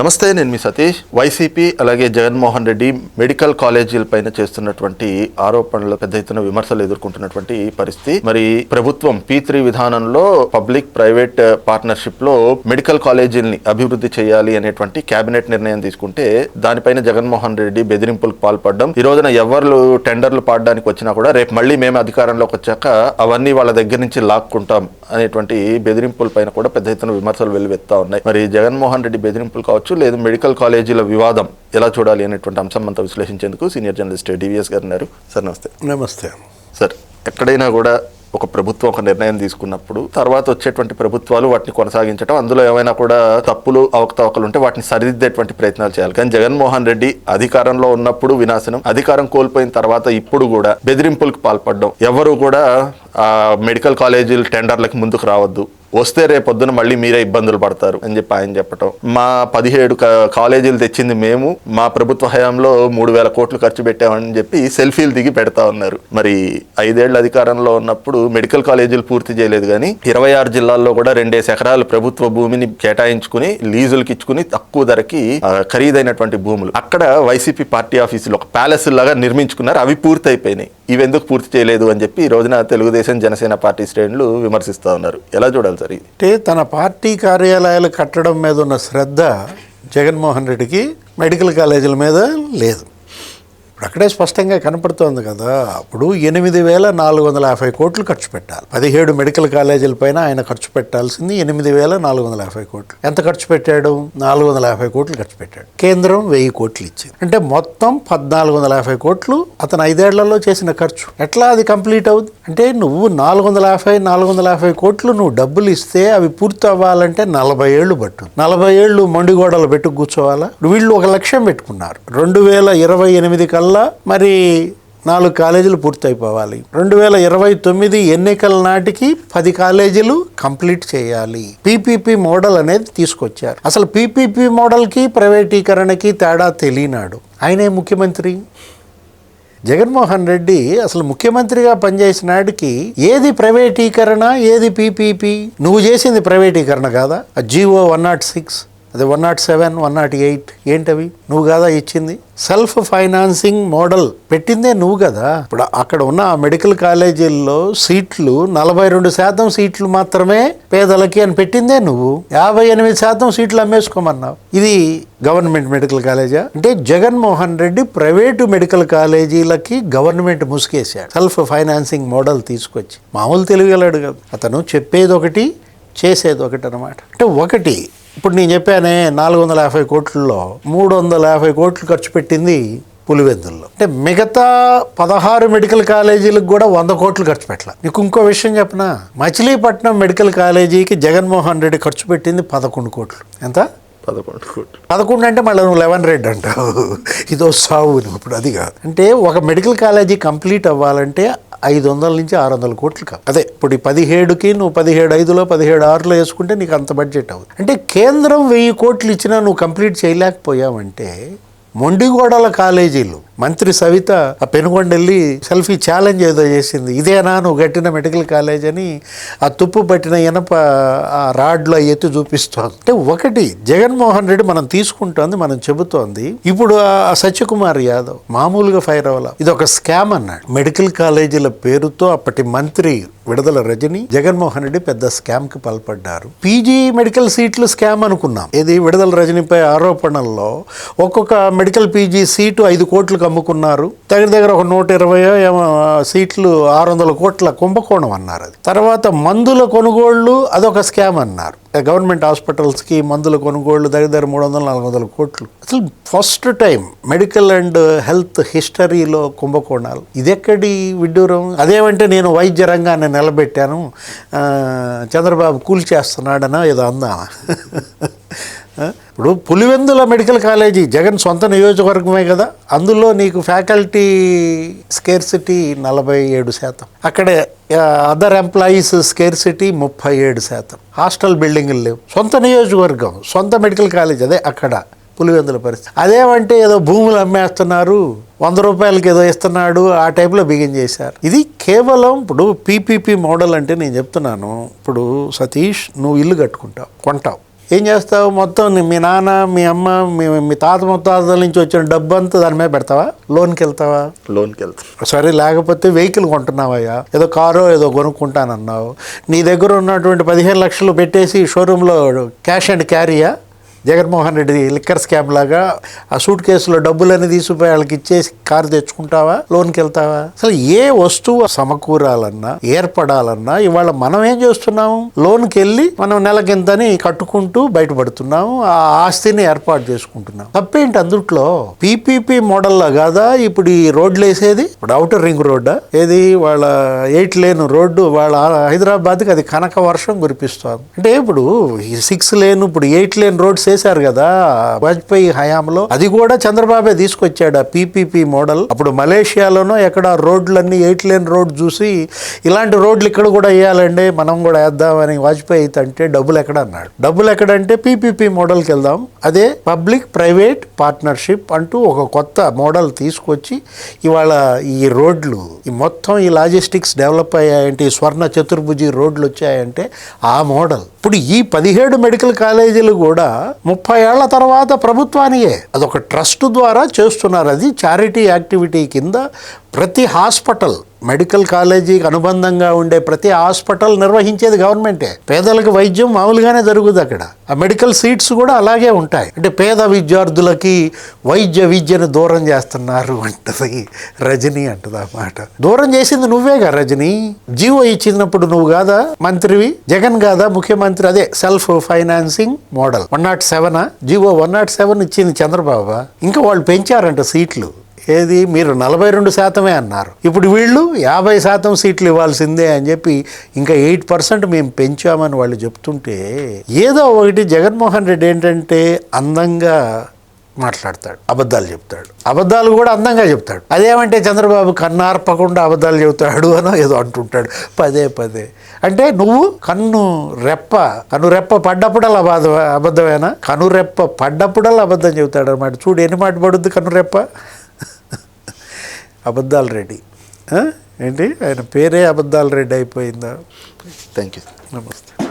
నమస్తే నేను మీ సతీష్. వైసీపీ అలాగే జగన్మోహన్ రెడ్డి మెడికల్ కాలేజీల పైన చేస్తున్నటువంటి ఆరోపణలు పెద్ద ఎత్తున విమర్శలు ఎదుర్కొంటున్నటువంటి పరిస్థితి. మరి ప్రభుత్వం పీ త్రీ విధానంలో పబ్లిక్ ప్రైవేట్ పార్ట్నర్షిప్లో మెడికల్ కాలేజీల్ని అభివృద్ధి చేయాలి అనేటువంటి కేబినెట్ నిర్ణయం తీసుకుంటే దానిపైన జగన్మోహన్ రెడ్డి బెదిరింపులకు పాల్పడడం ఈ రోజున ఎవరు టెండర్లు పాడడానికి వచ్చినా కూడా రేపు మళ్ళీ మేము అధికారంలోకి వచ్చాక అవన్నీ వాళ్ళ దగ్గర నుంచి లాక్కుంటాం అనేటువంటి బెదిరింపుల పైన కూడా పెద్ద ఎత్తున విమర్శలు వెల్లువెత్తా ఉన్నాయి. మరి జగన్మోహన్ రెడ్డి బెదిరింపులు కావచ్చు లేదు మెడికల్ కాలేజీల వివాదం ఎలా చూడాలి అనేటువంటి అంశం అంతా విశ్లేషించేందుకు సీనియర్ జర్నలిస్ట్ డివిఎస్ గారు ఉన్నారు. సార్ నమస్తే. నమస్తే. సార్ ఎక్కడైనా కూడా ఒక ప్రభుత్వం ఒక నిర్ణయం తీసుకున్నప్పుడు తర్వాత వచ్చేటువంటి ప్రభుత్వాలు వాటిని కొనసాగించడం అందులో ఏమైనా కూడా తప్పులు అవకతవకలు ఉంటే వాటిని సరిదిద్దేటువంటి ప్రయత్నాలు చేయాలి. కానీ జగన్మోహన్ రెడ్డి అధికారంలో ఉన్నప్పుడు వినాశనం అధికారం కోల్పోయిన తర్వాత ఇప్పుడు కూడా బెదిరింపులకు పాల్పడడం ఎవరు కూడా ఆ మెడికల్ కాలేజీలు టెండర్లకు ముందుకు రావద్దు వస్తే రేపొద్దున మళ్ళీ మీరే ఇబ్బందులు పడతారు అని చెప్పి ఆయన చెప్పటం. మా పదిహేడు కాలేజీలు తెచ్చింది మేము. మా ప్రభుత్వ హయాంలో మూడు వేల కోట్లు ఖర్చు పెట్టామని చెప్పి సెల్ఫీలు దిగి పెడతా ఉన్నారు. మరి ఐదేళ్ళ అధికారంలో ఉన్నప్పుడు మెడికల్ కాలేజీలు పూర్తి చేయలేదు కానీ ఇరవై ఆరు జిల్లాల్లో కూడా రెండేసి ఎకరాలు ప్రభుత్వ భూమిని కేటాయించుకుని లీజులకి ఇచ్చుకుని తక్కువ ధరకి ఖరీదైనటువంటి భూములు. అక్కడ వైసీపీ పార్టీ ఆఫీసులు ఒక ప్యాలెస్ లాగా నిర్మించుకున్నారు. అవి పూర్తి అయిపోయినాయి ఇవి ఎందుకు పూర్తి చేయలేదు అని చెప్పి ఈ రోజున తెలుగుదేశం జనసేన పార్టీ శ్రేణులు విమర్శిస్తూ ఉన్నారు. ఎలా చూడాలి జరిగింది అంటే తన పార్టీ కార్యాలయాలు కట్టడం మీద ఉన్న శ్రద్ధ జగన్మోహన్ రెడ్డికి మెడికల్ కాలేజీల మీద లేదు. ఇప్పుడు అక్కడే స్పష్టంగా కనపడుతోంది కదా అప్పుడు ఎనిమిది వేల నాలుగు వందల యాభై కోట్లు ఖర్చు పెట్టాలి. పదిహేడు మెడికల్ కాలేజీల పైన ఆయన ఖర్చు పెట్టాల్సింది ఎనిమిది వేల నాలుగు వందల యాభై కోట్లు. ఎంత ఖర్చు పెట్టాడు? నాలుగు వందల యాభై కోట్లు ఖర్చు పెట్టాడు. కేంద్రం వెయ్యి కోట్లు ఇచ్చింది. అంటే మొత్తం పద్నాలుగు వందల యాభై కోట్లు అతను ఐదేళ్ళలో చేసిన ఖర్చు. ఎట్లా అది కంప్లీట్ అవుతుంది అంటే నువ్వు నాలుగు వందల యాభై నాలుగు వందల యాభై కోట్లు నువ్వు డబ్బులు ఇస్తే అవి పూర్తి అవ్వాలంటే నలభై ఏళ్ళు పట్టు నలభై ఏళ్ళు మండిగోడలు పెట్టు కూర్చోవాలా? వీళ్ళు ఒక లక్ష్యం పెట్టుకున్నారు. రెండు వేల ఇరవై ఎనిమిది కల్లా మరి నాలుగు కాలేజీలు పూర్తయిపోవాలి. రెండు వేల ఇరవై తొమ్మిది ఎన్నికల నాటికి పది కాలేజీలు కంప్లీట్ చేయాలి. పీపీపీ మోడల్ అనేది తీసుకొచ్చారు. అసలు పీపీపీ మోడల్కి ప్రైవేటీకరణకి తేడా తెలియనాడు. ఆయనే ముఖ్యమంత్రి? జగన్మోహన్ రెడ్డి అసలు ముఖ్యమంత్రిగా పనిచేసిన నాటికి ఏది ప్రైవేటీకరణ ఏది పీపీపీ? నువ్వు చేసింది ప్రైవేటీకరణ కాదా? GO one nought six. అది one nought seven one nought eight ఏంటవి? నువ్వు కదా ఇచ్చింది? సెల్ఫ్ ఫైనాన్సింగ్ మోడల్ పెట్టిందే నువ్వు కదా. ఇప్పుడు అక్కడ ఉన్న ఆ మెడికల్ కాలేజీల్లో సీట్లు నలభై రెండు శాతం సీట్లు మాత్రమే పేదలకి అని పెట్టిందే నువ్వు. యాభై ఎనిమిది శాతం సీట్లు అమ్మేసుకోమన్నావు. ఇది గవర్నమెంట్ మెడికల్ కాలేజా? అంటే జగన్మోహన్ రెడ్డి ప్రైవేటు మెడికల్ కాలేజీలకి గవర్నమెంట్ ముసుగేశాడు. సెల్ఫ్ ఫైనాన్సింగ్ మోడల్ తీసుకొచ్చి. మామూలు తెలియగలడు కదా. అతను చెప్పేది ఒకటి చేసేది ఒకటి అనమాట అంటే ఒకటి ఇప్పుడు నేను చెప్పానే నాలుగు వందల యాభై కోట్లలో మూడు వందల యాభై కోట్లు ఖర్చు పెట్టింది పులివెందుల్లో. అంటే మిగతా పదహారు మెడికల్ కాలేజీలకు కూడా వంద కోట్లు ఖర్చు పెట్టాల. నీకు ఇంకో విషయం చెప్పనా? మచిలీపట్నం మెడికల్ కాలేజీకి జగన్మోహన్ రెడ్డి ఖర్చు పెట్టింది పదకొండు కోట్లు. ఎంత? పదకొండు కోట్లు. పదకొండు అంటే మళ్ళీ నువ్వు లెవెన్ రెడ్ అంటావు. ఇదో సావు నువ్వు ఇప్పుడు అది కాదు. అంటే ఒక మెడికల్ కాలేజీ కంప్లీట్ అవ్వాలంటే ఐదు వందల నుంచి ఆరు వందల కోట్లు కాదు అదే ఇప్పుడు పదిహేడుకి నువ్వు పదిహేడు ఐదులో పదిహేడు ఆరులో వేసుకుంటే నీకు అంత బడ్జెట్ అవుతుంది అంటే కేంద్రం వెయ్యి కోట్లు ఇచ్చినా నువ్వు కంప్లీట్ చేయలేకపోయావంటే మొండిగోడల కాలేజీలు మంత్రి సవిత ఆ పెనుగొండ వెళ్ళి సెల్ఫీ ఛాలెంజ్ ఏదో చేసింది. ఇదేనా నువ్వు కట్టిన మెడికల్ కాలేజ్ అని ఆ తుప్పు పట్టిన ఇనప ఆ రాడ్లో ఎత్తి చూపిస్తోంది. అంటే ఒకటి జగన్మోహన్ రెడ్డి మనం తీసుకుంటోంది మనం చెబుతోంది. ఇప్పుడు ఆ సత్యకుమార్ యాదవ్ మామూలుగా ఫైర్ అవ్వాల? ఇది ఒక స్కామ్ అన్నాడు. మెడికల్ కాలేజీల పేరుతో అప్పటి మంత్రి విడుదల రజని జగన్మోహన్ రెడ్డి పెద్ద స్కామ్కి పాల్పడ్డారు. పీజీ మెడికల్ సీట్లు స్కామ్ అనుకున్నాం. ఇది విడుదల రజనిపై ఆరోపణల్లో ఒక్కొక్క మెడికల్ పీజీ సీటు ఐదు కోట్లు కోట్లకు అమ్ముకున్నారు. దగ్గర దగ్గర ఒక నూట ఇరవై ఏమో సీట్లు ఆరు వందల కోట్ల కుంభకోణం అన్నారు అది. తర్వాత మందుల కొనుగోళ్ళు అదొక స్కామ్ అన్నారు. గవర్నమెంట్ హాస్పిటల్స్కి మందుల కొనుగోళ్ళు దగ్గర దగ్గర మూడు వందల నాలుగు వందల కోట్లు. అసలు first time medical and health హిస్టరీలో కుంభకోణాలు. ఇదెక్కడి విడ్డూరం? అదేమంటే నేను వైద్య రంగాన్ని నిలబెట్టాను. చంద్రబాబు కూల్ చేస్తున్నాడనా ఏదో అందామా? ఇప్పుడు పులివెందుల మెడికల్ కాలేజీ జగన్ సొంత నియోజకవర్గమే కదా. అందులో నీకు ఫ్యాకల్టీ స్కేర్సిటీ నలభై ఏడు శాతం. అక్కడే అదర్ ఎంప్లాయీస్ స్కేర్సిటీ ముప్పై ఏడు శాతం. హాస్టల్ బిల్డింగ్లు లేవు. సొంత నియోజకవర్గం సొంత మెడికల్ కాలేజ్ అదే అక్కడ పులివెందుల పరిస్థితి. అదేమంటే ఏదో భూములు అమ్మేస్తున్నారు వంద రూపాయలకి ఏదో ఇస్తున్నాడు ఆ టైప్లో బిగిన్ చేశారు. ఇది కేవలం ఇప్పుడు పీపీపీ మోడల్ అంటే నేను చెప్తున్నాను. ఇప్పుడు సతీష్ నువ్వు ఇల్లు కట్టుకుంటావు కొంటావు. ఏం చేస్తావు మొత్తం? మీ నాన్న మీ అమ్మ మీ మీ తాత ముత్తాతల నుంచి వచ్చిన డబ్బు అంతా దాని మీద పెడతావా? లోన్కి వెళ్తావా లోన్కి వెళ్తాం సరే లేకపోతే వెహికల్ కొంటున్నావయ్యా. ఏదో కారో ఏదో కొనుక్కుంటానన్నావు. నీ దగ్గర ఉన్నటువంటి పదిహేను లక్షలు పెట్టేసి షోరూంలో క్యాష్ అండ్ క్యారీయా? జగన్మోహన్ రెడ్డి లిక్కర్ స్కామ్ లాగా ఆ సూట్ కేసులో డబ్బులన్నీ తీసుకుపోయి వాళ్ళకి ఇచ్చేసి కారు తెచ్చుకుంటావా? లోన్కి వెళ్తావా? అసలు ఏ వస్తువు సమకూరాలన్నా ఏర్పడాలన్నా ఇవాళ మనం ఏం చేస్తున్నాము? లోన్కి వెళ్ళి మనం నెలకింతని కట్టుకుంటూ బయటపడుతున్నాము ఆ ఆస్తిని ఏర్పాటు చేసుకుంటున్నాం తప్పేంటి అందుట్లో? పీపీపీ మోడల్లో కాదా? ఇప్పుడు ఈ రోడ్లు వేసేది? ఇప్పుడు అవుటర్ రింగ్ రోడ్డా? ఏది వాళ్ళ ఎయిట్ లేన్ రోడ్డు వాళ్ళ హైదరాబాద్కి అది కనక వర్షం కురిపిస్తుంది. అంటే ఇప్పుడు ఈ సిక్స్ లేన్ ఇప్పుడు ఎయిట్ లేన్ రోడ్స్ వేశారు కదా వాజ్పేయి హయాంలో. అది కూడా చంద్రబాబే తీసుకొచ్చాడు ఆ పీపీపీ మోడల్? మోడల్. అప్పుడు మలేషియాలోనో ఎక్కడ రోడ్లన్నీ ఎయిట్ లేన్ రోడ్ చూసి ఇలాంటి రోడ్లు ఇక్కడ కూడా వేయాలండి మనం కూడా వేద్దామని వాజ్పేయి అంటే డబ్బులు ఎక్కడ అన్నాడు. డబ్బులు ఎక్కడంటే పీపీపీ మోడల్కి వెళ్దాం. అదే పబ్లిక్ ప్రైవేట్ పార్ట్నర్షిప్ అంటూ ఒక కొత్త మోడల్ తీసుకొచ్చి ఇవాళ ఈ రోడ్లు ఈ మొత్తం ఈ లాజిస్టిక్స్ డెవలప్ అయ్యాయంటే ఈ స్వర్ణ చతుర్భుజి రోడ్లు వచ్చాయంటే ఆ మోడల్. ఇప్పుడు ఈ పదిహేడు మెడికల్ కాలేజీలు కూడా ముప్పై ఏళ్ళ తర్వాత ప్రభుత్వానియే. అదొక ట్రస్ట్ ద్వారా చేస్తున్నారు. అది చారిటీ యాక్టివిటీ కింద ప్రతి హాస్పిటల్ మెడికల్ కాలేజీకి అనుబంధంగా ఉండే ప్రతి హాస్పిటల్ నిర్వహించేది గవర్నమెంటే. పేదలకు వైద్యం మామూలుగానే జరుగుతుంది అక్కడ. ఆ మెడికల్ సీట్స్ కూడా అలాగే ఉంటాయి. అంటే పేద విద్యార్థులకి వైద్య విద్యను దూరం చేస్తున్నారు అంటది రజనీ అంటది ఆ మాట. దూరం చేసింది నువ్వేగా రజనీ. జీవో ఇచ్చినప్పుడు నువ్వు కాదా? మంత్రివి? జగన్ కాదా? ముఖ్యమంత్రి? అదే self financing model. One nought seven? GO one nought seven ఇచ్చింది చంద్రబాబు. ఇంకా వాళ్ళు పెంచారంట సీట్లు. ఏది? మీరు నలభై రెండు శాతమే అన్నారు. ఇప్పుడు వీళ్ళు యాభై శాతం సీట్లు ఇవ్వాల్సిందే అని చెప్పి ఇంకా ఎయిట్ పర్సెంట్ మేము పెంచామని వాళ్ళు చెప్తుంటే ఏదో ఒకటి జగన్మోహన్ రెడ్డి ఏంటంటే అందంగా మాట్లాడతాడు అబద్ధాలు చెప్తాడు. అబద్ధాలు కూడా అందంగా చెప్తాడు. అదేమంటే చంద్రబాబు కన్నార్పకుండా అబద్ధాలు చెబుతాడు అనో ఏదో అంటుంటాడు. పదే పదే. అంటే నువ్వు కన్ను రెప్ప కను రెప్ప పడ్డప్పుడల్లా అబద్ధ అబద్ధమేనా? కను రెప్ప పడ్డప్పుడల్లా అబద్ధం చెబుతాడు అనమాట చూడు ఎన్ని మాట పడుద్ది కన్ను రెప్ప? అబద్ధాలు రెడ్డి? ఏంటి? ఆయన పేరే అబద్ధాలు రెడ్డి అయిపోయిందా? థ్యాంక్ యూ నమస్తే.